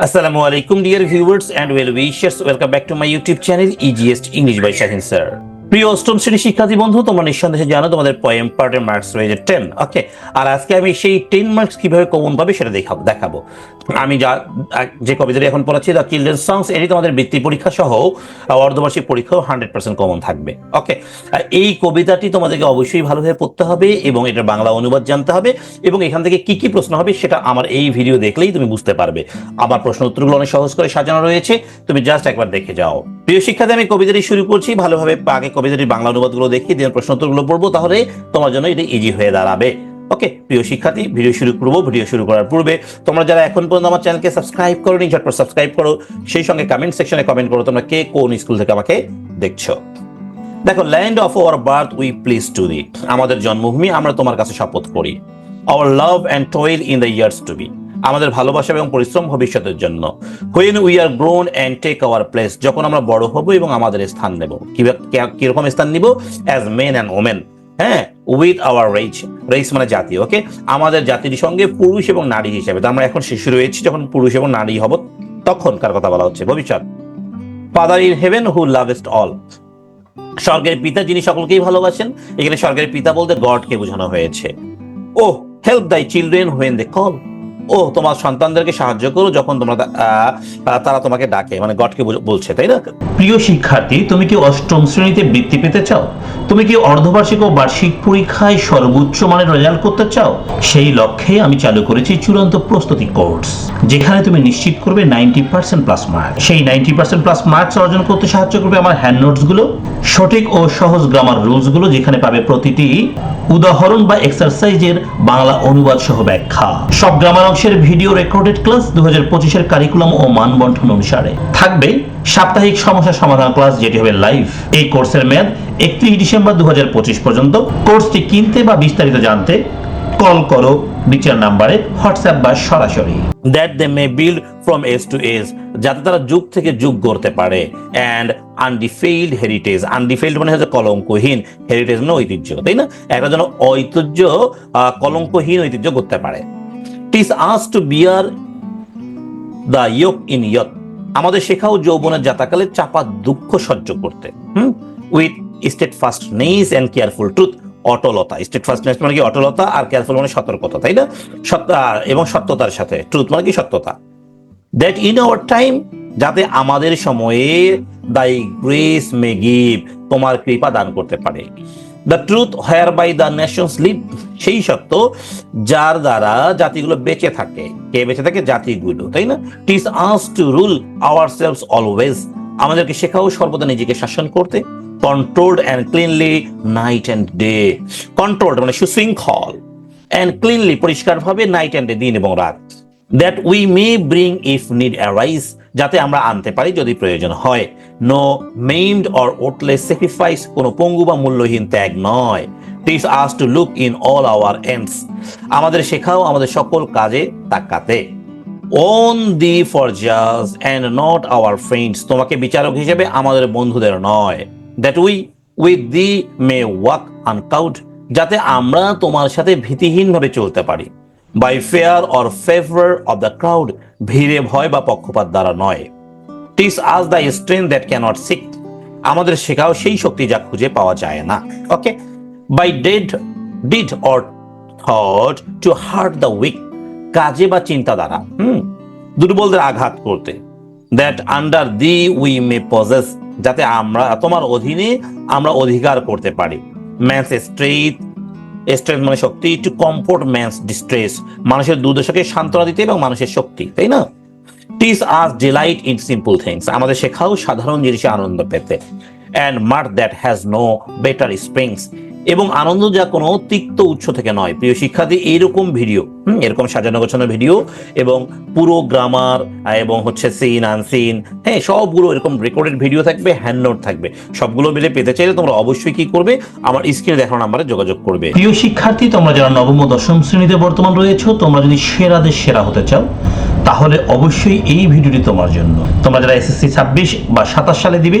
Assalamu alaikum dear viewers and well wishers. Welcome back to my YouTube channel EGS English by Shahin sir. প্রিয় অষ্টম শ্রেণির শিক্ষার্থী বন্ধু, তোমরা নিঃসন্দেহে জানো তোমাদের পয়েম পার্টের মার্কস রয়েছে টেন ওকে আর আজকে আমি সেই টেন মার্কস কীভাবে কমন পাবে সেটা দেখাবো দেখাবো। আমি যা, যে কবিতাটি এখন পড়াচ্ছি দ্য চিলড্রেন সংস এটি তোমাদের বৃত্তি পরীক্ষা সহ অর্ধবার্ষিক পরীক্ষাও হান্ড্রেড পার্সেন্ট কমন থাকবে ওকে এই কবিতাটি তোমাদেরকে অবশ্যই ভালোভাবে পড়তে হবে এবং এটার বাংলা অনুবাদ জানতে হবে এবং এখান থেকে কি কি প্রশ্ন হবে সেটা আমার এই ভিডিও দেখলেই তুমি বুঝতে পারবে। আমার প্রশ্ন উত্তরগুলো অনেক সহজ করে সাজানো রয়েছে, তুমি জাস্ট একবার দেখে যাও। প্রিয় শিক্ষার্থী, আমি কবিতাটি শুরু করছি, ভালোভাবে আগে কবিতাটির বাংলা অনুবাদগুলো দেখি প্রশ্ন উত্তরগুলো পড়ব, তাহলে তোমার জন্য এটা ইজি হয়ে দাঁড়াবে। ওকে প্রিয় শিক্ষার্থী ভিডিও শুরু করব ভিডিও শুরু করার পূর্বে তোমরা যারা এখন পর্যন্ত আমার চ্যানেলকে সাবস্ক্রাইব করো নি ঝটপট সাবস্ক্রাইব করো। সেই সঙ্গে কমেন্ট সেকশনে কমেন্ট করো, তোমরা কে কোন স্কুল থেকে আমাকে দেখছ। দেখো land of our birth we pledge to thee আমাদের জন্মভূমি, আমরা তোমার কাছে শপথ করি। Our love and toil in the years to be আমাদের ভালোবাসা এবং পরিশ্রম ভবিষ্যতের জন্য। When we are grown and take our place যখন আমরা বড় হব এবং আমাদের স্থান নেব। কীরকম স্থান নিব? অ্যাজ মেন অ্যান্ড ওমেন হ্যাঁ? উইথ আওয়ার রেইচ রেইস মানে জাতি ওকে আমাদের জাতির সঙ্গে পুরুষ এবং নারী হিসেবে। তো আমরা এখন শিশু রয়েছি, যখন পুরুষ এবং নারী হব, তখনকার কথা বলা হচ্ছে। ভবিষ্যৎ। Father in heaven who lovest all স্বর্গের পিতা যিনি সকলকেই ভালোবাসেন, এখানে স্বর্গের পিতা বলতে গডকে বোঝানো হয়েছে। O help thy children when they call ও তোমার সন্তানদেরকে সাহায্য করো যখন তোমরা তারা তোমাকে ডাকে মানে গডকে বলছে, তাই না? প্রিয় শিক্ষার্থী, তুমি কি অষ্টম শ্রেণীতে বৃত্তি পেতে চাও? তুমি কি অর্ধবার্ষিক ও বার্ষিক পরীক্ষায় সর্বোচ্চ মানের রেজাল্ট করতে চাও? সেই লক্ষ্যে আমি চালু করেছি চূড়ান্ত প্রস্তুতি কোর্স, যেখানে তুমি নিশ্চিত করবে নাইনটি পার্সেন্ট প্লাস মার্ক সেই নাইনটি পার্সেন্ট প্লাস মার্কস অর্জন করতে সাহায্য করবে আমার হ্যান্ড নোটসগুলো, সঠিক ও সহজ গ্রামার রুলসগুলো, যেখানে পাবে প্রতিটি উদাহরণ বা এক্সারসাইজের বাংলা অনুবাদ সহ ব্যাখ্যা। সব গ্রামার অংশের ভিডিও রেকর্ডেড ক্লাস দু হাজার পঁচিশের কারিকুলাম ও মানবন্ঠন অনুসারে। থাকবে সাপ্তাহিক সমস্যা সমাধান ক্লাস, যেটি হবে লাইভ এই কোর্সের মেয়াদ একত্রিশ ডিসেম্বর দু পর্যন্ত। কোর্সটি কিনতে বা বিস্তারিত জানতে কল করো নিচের নাম্বারে, হোয়াটসঅ্যাপ বা সরাসরি। That they may build from age to age যাতে তারা যুগ থেকে যুগ গড়তে পারে। অ্যান্ড আনডিফেইল্ড হেরিটেজ আনডিফেইল্ড মানে হচ্ছে কলঙ্কহীন হেরিটেজ মানে ঐতিহ্য, তাই না? একটা যেন ঐতিহ্য কলঙ্কহীন ঐতিহ্য করতে পারে। Teach us to bear the yoke in youth আমাদের শেখাও যৌবনের যাতাকালে চাপা দুঃখ সহ্য করতে। হুম? With steadfastness and careful truth অটলতা। Steadfastness মানে কি? অটলতা আর কেয়ারফুল মানে সতর্কতা, তাই না? এবং সত্যতার সাথে। ট্রুথ মানে কি? সত্যতা। দ্যাট ইন আওয়ার টাইম যাতে আমাদের সময়ে দাই গ্রেস মে গিভ তোমার কৃপা দান করতে পারে। The truth whereby the nations live সেই সত্য, যার দ্বারা জাতিগুলো বেঁচে থাকে। কে বেঁচে থাকে? জাতিগুলো, তাই না? Teach us to rule ourselves always আমাদেরকে শেখাও সর্বদা নিজেকে শাসন করতে। Controlled and cleanly night and day controlled মানে সুশৃঙ্খল। অ্যান্ড ক্লিনলি পরিষ্কারভাবে নাইট অ্যান্ড ডে দিন এবং রাত। That we may bring if need arise যাতে আমরা আনতে পারি যদি প্রয়োজন হয়। No maimed or worthless sacrifice কোনো পঙ্গু বা মূল্যহীন ত্যাগ নয়। Teach us to look in all our ends আমাদের শেখাও আমাদের সকল কাজে তাকাতে। ওন দি ফর জাজ অ্যান্ড নট আওয়ার ফ্রেন্ডস তোমাকে বিচারক হিসেবে আমাদের বন্ধুদের নয়। That we with thee may walk uncowed যাতে আমরা তোমার সাথে ভীতিহীনভাবে চলতে পারি। By fear or favour of the crowd ভিড়ে ভয় বা পক্ষপাত দ্বারা নয়। Teach us the strength that cannot seek আমাদের শেখাও সেই শক্তি যা খুঁজে পাওয়া যায় না। Okay by deed deed or thought to hurt the weak কাজে বা চিন্তা দ্বারা। হুম? দুর্বলদের আঘাত করতে। That under thee we may possess যাতে আমরা, তোমার অধীনে আমরা অধিকার করতে পারি। ম্যানস স্ট্রেথ স্ট্রেংথ মানে শক্তি টু কমফোর্ট ম্যানস ডিস্ট্রেস মানুষের দুর্দশাকে সান্ত্বনা দিতে এবং মানুষের শক্তি, তাই না? Teach us delight in simple things আমাদের শেখাও সাধারণ জিনিসে আনন্দ পেতে। And mirth that has no better springs এবং আনন্দ যা কোনো তিক্ত উৎস থেকে নয়। প্রিয় শিক্ষার্থী, এইরকম ভিডিও এরকম সাজানো গোছানো ভিডিও এবং পুরো গ্রামার এবং হচ্ছে সিন আনসিন হ্যাঁ সবগুলো এরকম রেকর্ডেড ভিডিও থাকবে হ্যান্ড নোট থাকবে। সবগুলো মিলে পেতে চাইলে তোমরা অবশ্যই কি করবে? আমার স্ক্রিনে দেখানো নাম্বারে যোগাযোগ করবে। প্রিয় শিক্ষার্থী, তোমরা যারা নবম দশম শ্রেণীতে বর্তমান রয়েছো, তোমরা যদি সেরাদের সেরা হতে চাও, তাহলে অবশ্যই এই ভিডিওটি তোমার জন্য। তোমরা যারা এসএসসি ছাব্বিশ বা সাতাশ সালে দিবে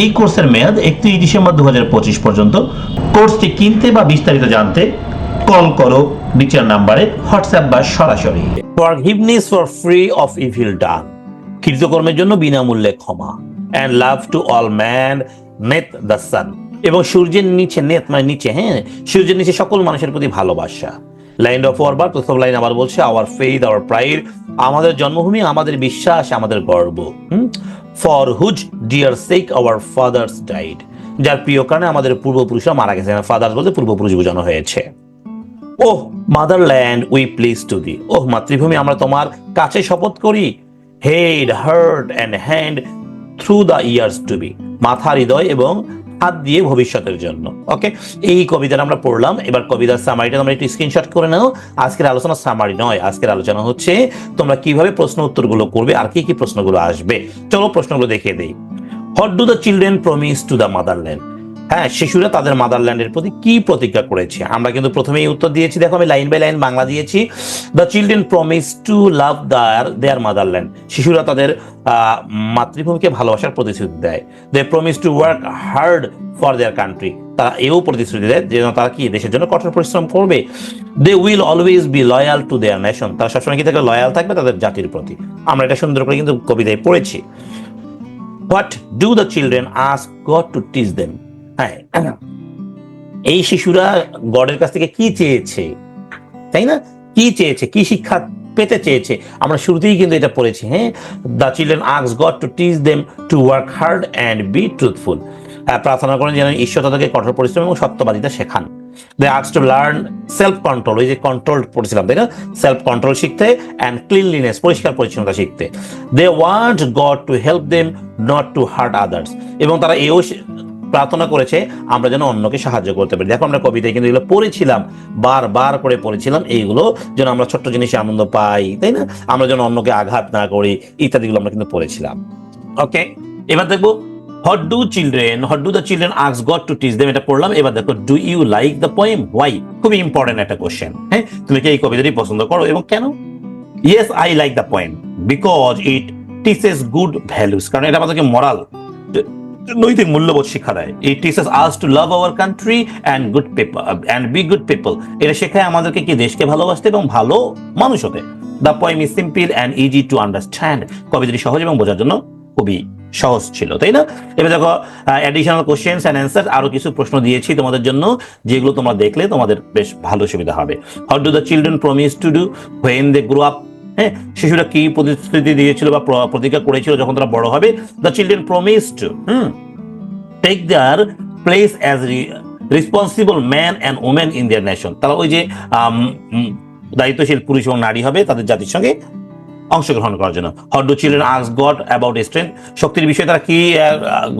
এই কোর্সের মেয়াদ একত্রিশ ডিসেম্বর দু পর্যন্ত। কোর্সটি কিনতে বা বিস্তারিত জানতে কল করো নিচের নাম্বারে, হোয়াটসঅ্যাপ বা সরাসরি। Forgiveness for free of evil done কৃতকর্মের জন্য বিনামূল্যে ক্ষমা। And love to all man neath the sun এবং সূর্যের নিচে নেত মানে নিচে হ্যাঁ? সূর্যের নিচে সকল মানুষের প্রতি ভালোবাসা। লাইন অফ ওয়ারবার প্রথম লাইন আবার বলছে আওয়ার ফেইথ আওয়ার প্রাইড আমাদের জন্মভূমি, আমাদের বিশ্বাস, আমাদের গর্ব। For whose dear sake our fathers died, যার প্রিয় কারণে আমাদের পূর্বপুরুষরা মারা গেছে। ফাদার্স বলতে পূর্বপুরুষ বোঝানো হয়েছে। ওহ, motherland, we pledge to thee. ওহ, মাতৃভূমি, আমরা তোমার কাছে শপথ করি। Head, heart, and hand through the years to be. মাথা হৃদয় এবং হাত দিয়ে ভবিষ্যতের জন্য। ওকে এই কবিতাটা আমরা পড়লাম। এবার কবিতার সামারিটা তোমরা একটু স্ক্রিনশট করে নাও। আজকের আলোচনা সামারি নয়। আজকের আলোচনা হচ্ছে তোমরা কীভাবে প্রশ্ন উত্তরগুলো করবে আর কি কি প্রশ্নগুলো আসবে। চলো প্রশ্নগুলো দেখিয়ে দেই। What do the children promise to the motherland হ্যাঁ শিশুরা তাদের মাদারল্যান্ডের প্রতি কি প্রতিজ্ঞা করেছে? আমরা কিন্তু প্রথমেই উত্তর দিয়েছি, দেখো আমি লাইন বাই লাইন বাংলা দিয়েছি। The children promise to love their their motherland শিশুরা তাদের মাতৃভূমিকে ভালোবাসার প্রতিশ্রুতি দেয়। They promise to work hard for their country তারা এও প্রতিশ্রুতি দেয় যে তারা কি দেশের জন্য কঠোর পরিশ্রম করবে? They will always be loyal to their nation তারা সবসময় কি থাকবে? লয়াল থাকবে তাদের জাতির প্রতি। আমরা এটা সুন্দর করে কিন্তু কবিতায় পড়েছি। What do the children ask God to teach them হ্যাঁ। এই শিশুরা গডের কাছ থেকে কি চেয়েছে? তাই না? কি চেয়েছে? কি শিক্ষা পেতে চেয়েছে? আমরা শুরুতেই কিন্তু এটা পড়েছি হ্যাঁ? The children আক্স God to teach them to work hard and be truthful প্রার্থনা করেন যেন ঈশ্বর তাদেরকে কঠোর পরিশ্রম এবং সত্যবাদিতা শেখান। দে আক্স টু লার্ন সেলফ কন্ট্রোল ওই যে কন্ট্রোল পড়েছিলাম, তাই না? সেলফ কন্ট্রোল শিখতে অ্যান্ড ক্লিনলিনেস পরিষ্কার পরিচ্ছন্নতা শিখতে। They want God to help them not to hurt others এবং তারা এও প্রার্থনা করেছে, আমরা যেন অন্যকে সাহায্য করতে পারি। দেখো আমরা কবিতায় কিন্তু এগুলো পড়েছিলাম, বারবার করে পড়েছিলাম, এইগুলো যেন আমরা ছোট্ট জিনিসে আনন্দ পাই, তাই না? আমরা যেন অন্যকে আঘাত না করি, ইত্যাদিগুলো আমরা কিন্তু পড়েছিলাম। ওকে এবার দেখব what do children what do the children আক্স God to teach them এটা পড়লাম, এবার দেখো do you like the poem why খুবই ইম্পর্টেন্ট একটা কোশ্চেন হ্যাঁ? তুমি কি এই কবিতাটি পছন্দ করো এবং কেন? Yes I like the poem because it teaches good values কারণ এটা আমাদেরকে মরাল নৈতিক মূল্যবোধ শিক্ষা দেয়। It teaches us to love our country and good people and be good people এটা শেখায় আমাদেরকে কি দেশকে ভালোবাসতে এবং ভালো মানুষ হতে। The poem is simple and easy to understand কবিতাটি সহজ এবং বোঝার জন্য খুবই সহজ ছিল, তাই না? এবার দেখো অ্যাডিশনাল কোশ্চেন্স অ্যান্ড অ্যান্সার আরও কিছু প্রশ্ন দিয়েছি তোমাদের জন্য, যেগুলো তোমরা দেখলে তোমাদের বেশ ভালো সুবিধা হবে। How do the children promise to do when they grow up হ্যাঁ শিশুরা কি প্রতিশ্রুতি দিয়েছিল বা প্র- প্রতিজ্ঞা করেছিল যখন তারা বড় হবে? The children promised hmm take their place as responsible man and women in their nation তারা ওই যে দায়িত্বশীল পুরুষ এবং নারী হবে, তাদের জাতির সঙ্গে অংশগ্রহণ করার জন্য। হট ডু চিলড্রেন আক্স গড অ্যাবাউট স্ট্রেংথ শক্তির বিষয়ে তারা কি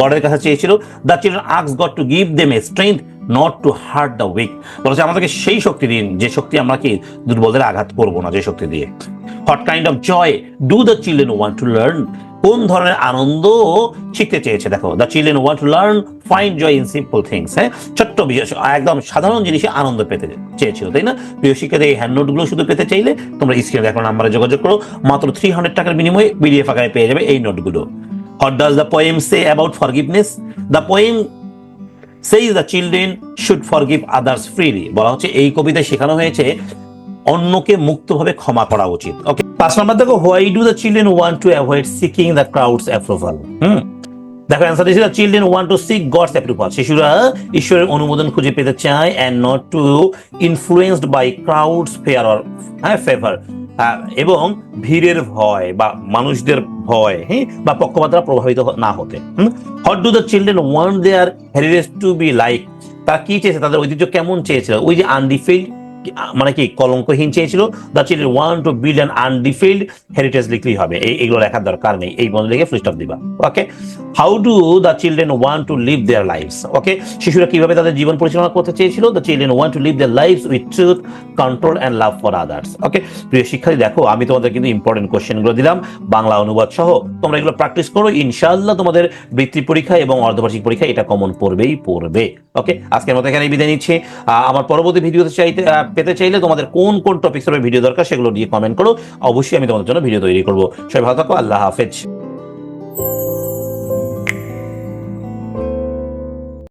গডের কাছে চেয়েছিল? The children আক্স God to give them a strength not to hurt the weak বলেছে, আমাদেরকে সেই শক্তি দিন, যে শক্তি আমরা কি দুর্বলদের আঘাত করব না, যে শক্তি দিয়ে। What kind of joy do the children want to learn কোন ধরনের আনন্দ শিখতে চেয়েছে? দেখো the children want to learn find joy in simple things হ্যাঁ? ছোট্ট বিষয় একদম সাধারণ জিনিসে আনন্দ পেতে চেয়েছিল, তাই না? প্রিয় শিক্ষার্থী, এই হ্যান্ড নোটগুলো শুধু পেতে চাইলে তোমরা স্ক্রিনে দেখো নাম্বারে যোগাযোগ করো, মাত্র থ্রি হান্ড্রেড টাকার বিনিময়ে পিডিএফ আকারে পেয়ে যাবে এই নোটগুলো what does the poem say about forgiveness the poem say the children should forgive others freely বলা হচ্ছে, এই কবিতায় শেখানো হয়েছে, অন্যকে মুক্তভাবে ক্ষমা করা উচিত। ওকে পাঁচ নম্বর দেখো why do the children want to avoid seeking the crowd's approval hmm, দেখো অ্যান্সার দিয়েছে children want to seek God's approval শিশুরা ঈশ্বরের অনুমোদন খুঁজে পেতে চায় and not to influenced by crowd's fear or হ্যাঁ ফেভার এবং ভিড়ের ভয় বা মানুষদের ভয় হ্যাঁ বা পক্ষপাতরা প্রভাবিত না হতে। What do the children want their heritage to be like তারা কি চেয়েছে? তাদের ঐতিহ্য কেমন চেয়েছিল? ওই যে আনডিফিল্ড মানে কি কলঙ্কহীন চেয়েছিল। The children want to build an undefiled heritage লিখলেই হবে। এই, এগুলো লেখার দরকার নেই। এই বন্ধ লিখে ফুল স্টপ দিবা okay how do the children want to live their lives okay শিশুরা কীভাবে তাদের জীবন পরিচালনা করতে চেয়েছিল? The children want to live their lives with truth control and love for others okay প্রিয় শিক্ষার্থী, দেখো, আমি তোমাদের কিন্তু ইম্পর্টেন্ট কোশ্চেনগুলো দিলাম। বাংলা অনুবাদ সহ তোমরা এগুলো প্র্যাকটিস করো। ইনশাআল্লাহ তোমাদের বৃত্তি পরীক্ষা এবং অর্ধবার্ষিক পরীক্ষা এটা কমন পড়বেই পড়বে ওকে আজকের মতো এখানে বিদায় নিচ্ছি। আমার পরবর্তী ভিডিওতে চাইতে পেতে চাইলে তোমাদের কোন কোন টপিক্সের ভিডিও দরকার সেগুলো নিয়ে কমেন্ট করো। অবশ্যই আমি তোমাদের জন্য ভিডিও তৈরি করব। সবাই ভালো থাকো, আল্লাহ হাফেজ।